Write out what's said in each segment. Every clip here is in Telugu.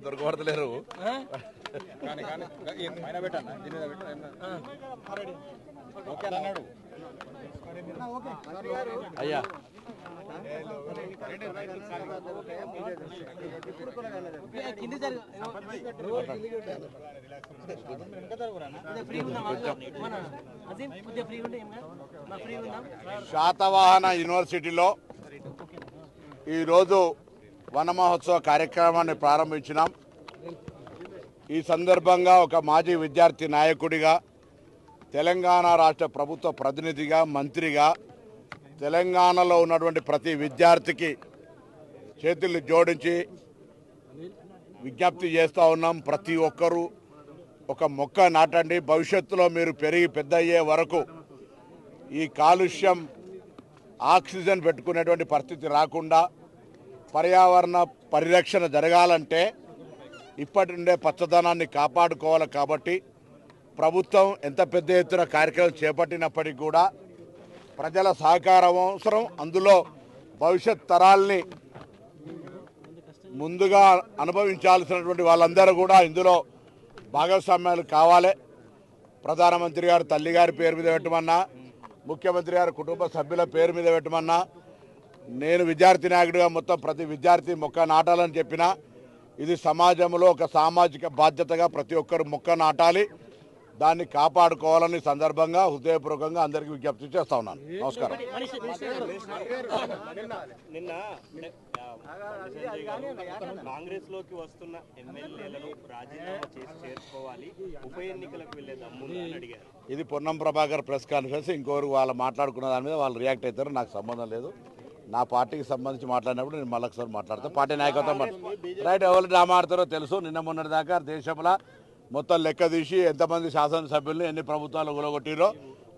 దొరకబడతలేరు. అయ్యా. శాతవాహన యూనివర్సిటీలో ఈరోజు వన మహోత్సవ కార్యక్రమాన్ని ప్రారంభించినాం. ఈ సందర్భంగా ఒక మాజీ విద్యార్థి నాయకుడిగా తెలంగాణ రాష్ట్ర ప్రభుత్వ ప్రతినిధిగా మంత్రిగా తెలంగాణలో ఉన్నటువంటి ప్రతి విద్యార్థికి చేతులు జోడించి విజ్ఞప్తి చేస్తూ ఉన్నాం. ప్రతి ఒక్కరూ ఒక మొక్క నాటండి. భవిష్యత్తులో మీరు పెరిగి పెద్ద అయ్యే వరకు ఈ కాలుష్యం ఆక్సిజన్ పెట్టుకునేటువంటి పరిస్థితి రాకుండా పర్యావరణ పరిరక్షణ జరగాలంటే ఇప్పటి నుండే పచ్చదనాన్ని కాపాడుకోవాలి కాబట్టి ప్రభుత్వం ఎంత పెద్ద ఎత్తున కార్యక్రమం చేపట్టినప్పటికీ కూడా ప్రజల సహకారం అవసరం. అందులో భవిష్యత్ తరాల్ని ముందుగా అనుభవించాల్సినటువంటి వాళ్ళందరూ కూడా ఇందులో భాగస్వామ్యాలు కావాలి. ప్రధానమంత్రి గారు తల్లి గారి పేరు మీద పెట్టమన్నా ముఖ్యమంత్రి గారి కుటుంబ సభ్యుల పేరు మీద పెట్టమన్నా నేను విద్యార్థి నాయకుడిగా మొత్తం ప్రతి విద్యార్థి మొక్క నాటాలని చెప్పిన ఇది సమాజంలో ఒక సామాజిక బాధ్యతగా ప్రతి ఒక్కరు మొక్క నాటాలి. దాన్ని కాపాడుకోవాలని సందర్భంగా హృదయపూర్వకంగా అందరికీ విజ్ఞప్తి చేస్తా ఉన్నాను. నమస్కారం. నిన్న కాంగ్రెస్లోకి వస్తున్న ఎమ్మెల్యేలను రాజీనామా చేసి చేర్చుకోవాలి. ఉప ఎన్నికలకు అని అడిగారు. ఇది పొన్నం ప్రభాకర్ ప్రెస్ కాన్ఫరెన్స్. ఇంకొకరు వాళ్ళు మాట్లాడుకున్న దాని మీద వాళ్ళు రియాక్ట్ అవుతారు. నాకు సంబంధం లేదు. నా పార్టీకి సంబంధించి మాట్లాడినప్పుడు నేను మళ్ళీ ఒకసారి మాట్లాడతాను పార్టీ నాయకత్వం రైట్ ఎవరు డ్రామా ఆడతారో తెలుసు. నిన్న మొన్నటి దాకా దేశంలో మొత్తం లెక్క తీసి ఎంతమంది శాసనసభ్యుల్ని ఎన్ని ప్రభుత్వాలు గులగొట్టిరో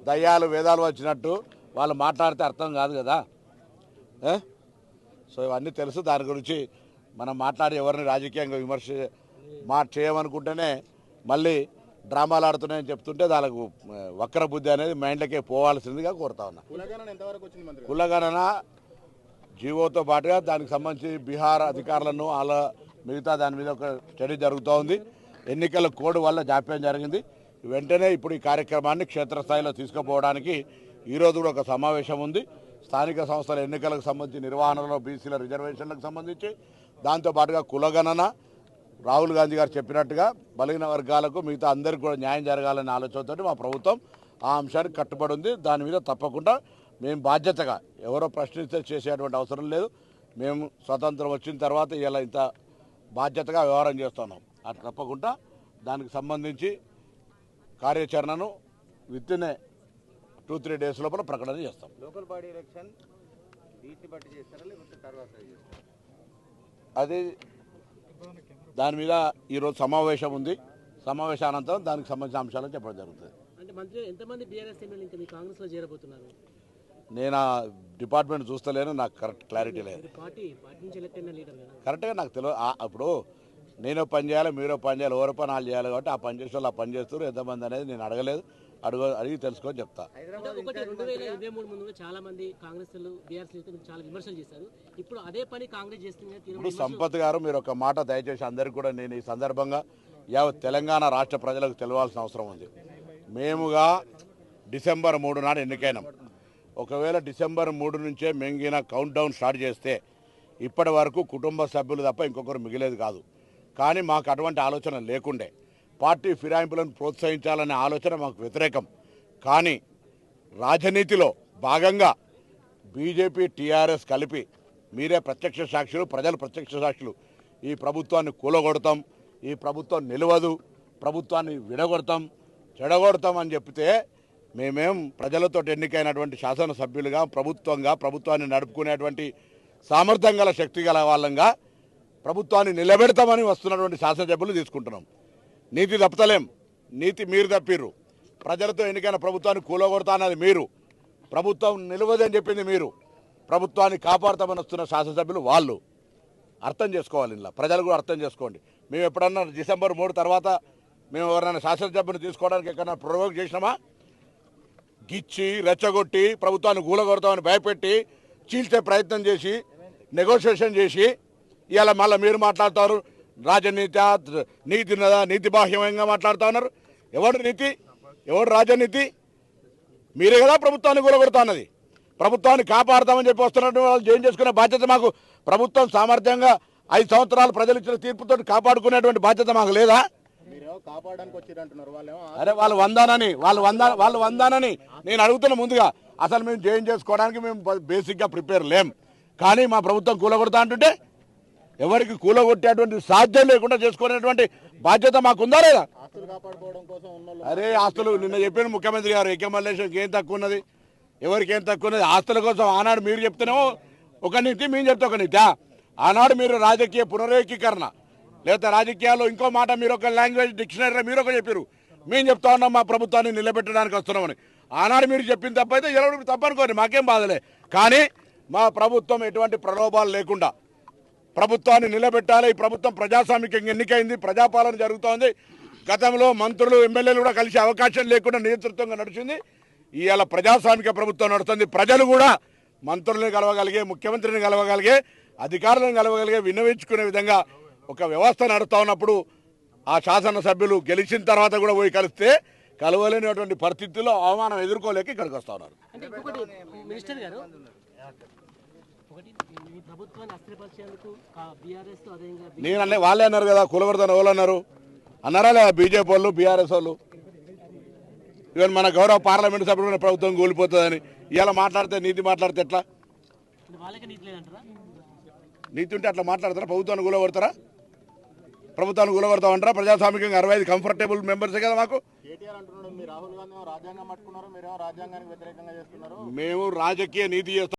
దయ్యాలు వేదాలు వచ్చినట్టు వాళ్ళు మాట్లాడితే అర్థం కాదు కదా? సో ఇవన్నీ తెలుసు. దాని గురించి మనం మాట్లాడి ఎవరిని రాజకీయంగా విమర్శ మా చేయమనుకుంటేనే మళ్ళీ డ్రామాలు ఆడుతున్నాయని చెప్తుంటే దానికి ఆ, వక్ర బుద్ధి అనేది మైండ్లకే పోవాల్సిందిగా కోరుతా ఉన్నా. కులగణన ఎంతవరకు వచ్చింది మంత్రి కులగణన జీవోతో పాటుగా దానికి సంబంధించి బీహార్ అధికారులను వాళ్ళ మిగతా దాని మీద ఒక స్టడీ జరుగుతూ ఉంది. ఎన్నికల కోడ్ వల్ల జాప్యం జరిగింది. వెంటనే ఇప్పుడు ఈ కార్యక్రమాన్ని క్షేత్రస్థాయిలో తీసుకుపోవడానికి ఈరోజు కూడా ఒక సమావేశం ఉంది. స్థానిక సంస్థల ఎన్నికలకు సంబంధించి నిర్వహణలో బీసీల రిజర్వేషన్లకు సంబంధించి దాంతోపాటుగా కులగణన రాహుల్ గాంధీ గారు చెప్పినట్టుగా బలహీన వర్గాలకు మిగతా అందరికీ కూడా న్యాయం జరగాలనే ఆలోచనతో మా ప్రభుత్వం ఆ అంశానికి కట్టుబడి ఉంది. దాని మీద తప్పకుండా మేము బాధ్యతగా ఎవరో ప్రశ్నిస్తే చేసేటువంటి అవసరం లేదు. మేము స్వతంత్రం వచ్చిన తర్వాత ఇలా ఇంత బాధ్యతగా వ్యవహారం చేస్తున్నాం. అది తప్పకుండా దానికి సంబంధించి కార్యాచరణను within two three days లోపల ప్రకటన చేస్తాం. లోకల్ బాడీ ఎలక్షన్ బీసీ బట్టి చేస్తారా లేకపోతే తర్వాత చేస్తారా? అది దాని మీద ఈరోజు సమావేశం ఉంది. సమావేశానంతరం దానికి సంబంధించిన అంశాలను చెప్పడం జరుగుతుంది. అంటే మంత్రి ఎంతమంది బీఆర్ఎస్ ఎమ్మెల్యే ఇంకా మీ కాంగ్రెస్లో చేరబోతున్నారు? నేను ఆ డిపార్ట్మెంట్ చూస్తలేను నాకు కరెక్ట్ క్లారిటీ లేదు. కరెక్ట్గా నాకు తెలియదు అప్పుడు నేను పని చేయాలి మీరు పని చేయాలి ఎవరో పని వాళ్ళు చేయాలి కాబట్టి ఆ పని చేసే వాళ్ళు ఆ పని చేస్తారు ఎంతమంది అనేది నేను అడగలేదు. అడుగు అడిగి తెలుసుకొని చెప్తా. ఇప్పుడు సంపత్ గారు మీరు ఒక మాట దయచేసి అందరికీ కూడా నేను ఈ సందర్భంగా యావత్ తెలంగాణ రాష్ట్ర ప్రజలకు తెలవాల్సిన అవసరం ఉంది. మేముగా డిసెంబర్ మూడు నాడు ఎన్నికైనాం. ఒకవేళ డిసెంబర్ మూడు నుంచే మెంగిన కౌంట్ డౌన్ స్టార్ట్ చేస్తే ఇప్పటి వరకు కుటుంబ సభ్యులు తప్ప ఇంకొకరు మిగిలేదు కాదు. కానీ మాకు అటువంటి ఆలోచన లేకుండే. పార్టీ ఫిరాయింపులను ప్రోత్సహించాలనే ఆలోచన మాకు వ్యతిరేకం. కానీ రాజనీతిలో భాగంగా బీజేపీ టీఆర్ఎస్ కలిపి మీరే ప్రత్యక్ష సాక్షులు ప్రజలు ప్రత్యక్ష సాక్షులు. ఈ ప్రభుత్వాన్ని కూలగొడతాం ఈ ప్రభుత్వం నిలవదు ప్రభుత్వాన్ని విడగొడతాం చెడగొడతాం అని చెప్తే మేమేం ప్రజలతో ఎన్నికైనటువంటి శాసనసభ్యులుగా ప్రభుత్వంగా ప్రభుత్వాన్ని నడుపుకునేటువంటి సామర్థ్యం గల శక్తి గల వాళ్ళంగా ప్రభుత్వాన్ని నిలబెడతామని వస్తున్నటువంటి శాసనసభ్యులు తీసుకుంటున్నాం. నీతి తప్పతలేం. నీతి మీరు తప్పిర్రు. ప్రజలతో ఎన్నికైన ప్రభుత్వాన్ని కూలగొడతా అన్నది మీరు. ప్రభుత్వం నిలవదని చెప్పింది మీరు. ప్రభుత్వాన్ని కాపాడతామని వస్తున్న శాసనసభ్యులు వాళ్ళు. అర్థం చేసుకోవాలి ఇలా ప్రజలు కూడా అర్థం చేసుకోండి. మేము ఎప్పుడన్నా డిసెంబర్ మూడు తర్వాత మేము ఎవరైనా శాసనసభ్యుని తీసుకోవడానికి ఎక్కడైనా ప్రొవోక్ చేసినామా? గిచ్చి రెచ్చగొట్టి ప్రభుత్వాన్ని గూలగొడతామని భయపెట్టి చీల్చే ప్రయత్నం చేసి నెగోషియేషన్ చేసి ఇలా మళ్ళీ మీరు మాట్లాడతారు రాజనీతి నీతి నీతి బాహ్యంగా మాట్లాడుతూ ఉన్నారు. ఎవడు నీతి? ఎవడు రాజనీతి? మీరే కదా ప్రభుత్వాన్ని కూలగొడతా ప్రభుత్వాన్ని కాపాడుతామని చెప్పి వస్తున్నట్టు వాళ్ళు జైన్ చేసుకునే బాధ్యత మాకు. ప్రభుత్వం సామర్థ్యంగా ఐదు సంవత్సరాలు ప్రజలు ఇచ్చిన తీర్పుతో కాపాడుకునేటువంటి బాధ్యత మాకు లేదా? అరే వాళ్ళు వందానని వాళ్ళు వందా వాళ్ళు వందానని నేను అడుగుతున్న ముందుగా అసలు మేము జాయిన్ చేసుకోవడానికి మేము బేసిక్గా ప్రిపేర్ లేం. కానీ మా ప్రభుత్వం కూలగొడతా అంటుంటే ఎవరికి కూలగొట్టేటువంటి సాధ్యం లేకుండా చేసుకునేటువంటి బాధ్యత మాకుందా లేదా? అరే ఆస్తులు నిన్న చెప్పిన ముఖ్యమంత్రి గారు ఏకే మల్లేశ్వరికి ఏం తక్కువ ఉన్నది ఎవరికి ఏం తక్కువ ఉన్నది ఆస్తుల కోసం ఆనాడు మీరు చెప్తేనేమో ఒక నీతి మేము చెప్తే ఒక నీతి. ఆనాడు మీరు రాజకీయ పునరేకీకరణ లేదా రాజకీయాల్లో ఇంకో మాట మీరు ఒక లాంగ్వేజ్ డిక్షనరీలో మీరు ఒక చెప్పారు. మేము చెప్తా ఉన్నాం మా ప్రభుత్వాన్ని నిలబెట్టడానికి వస్తున్నామని. ఆనాడు మీరు చెప్పిన తప్పైతే ఎవరు తప్పనుకోండి మాకేం బాధలే. కానీ మా ప్రభుత్వం ఎటువంటి ప్రలోభాలు లేకుండా ప్రభుత్వాన్ని నిలబెట్టాలి. ఈ ప్రభుత్వం ప్రజాస్వామికంగా ఎన్నికైంది ప్రజాపాలన జరుగుతోంది. గతంలో మంత్రులు ఎమ్మెల్యేలు కూడా కలిసే అవకాశం లేకుండా నేతృత్వంగా నడిచింది. ఇవాళ ప్రజాస్వామిక ప్రభుత్వం నడుస్తుంది. ప్రజలు కూడా మంత్రులను కలవగలిగే ముఖ్యమంత్రిని కలవగలిగే అధికారులను కలవగలిగే విన్నవించుకునే విధంగా ఒక వ్యవస్థ నడుస్తూ ఉన్నప్పుడు ఆ శాసనసభ్యులు గెలిచిన తర్వాత కూడా పోయి కలిస్తే కలవలేనటువంటి పరిస్థితుల్లో అవమానం ఎదుర్కోలేక ఇక్కడికి వస్తా ఉన్నారు. మినిస్టర్ గారు వాళ్ళే అన్నారు కదా కులగొడతాను ఎవరు అన్నారు. అన్నారా లేదా బీజేపీ వాళ్ళు బీఆర్ఎస్ వాళ్ళు? ఈవెన్ మన గౌరవ పార్లమెంట్ సభ్యులు ప్రభుత్వం కూలిపోతుందని. ఇవాళ మాట్లాడితే నీతి మాట్లాడితే ఎట్లా? నీతి ఉంటే అట్లా మాట్లాడతారా? ప్రభుత్వాన్ని కూలగొడతారా? ప్రభుత్వాన్ని కూలగొడతామంటారా ప్రజాస్వామికంగా అరవై ఐదు కంఫర్టబుల్ మెంబర్సే కదా మాకు? మేము రాజకీయ నీతి చేస్తాం.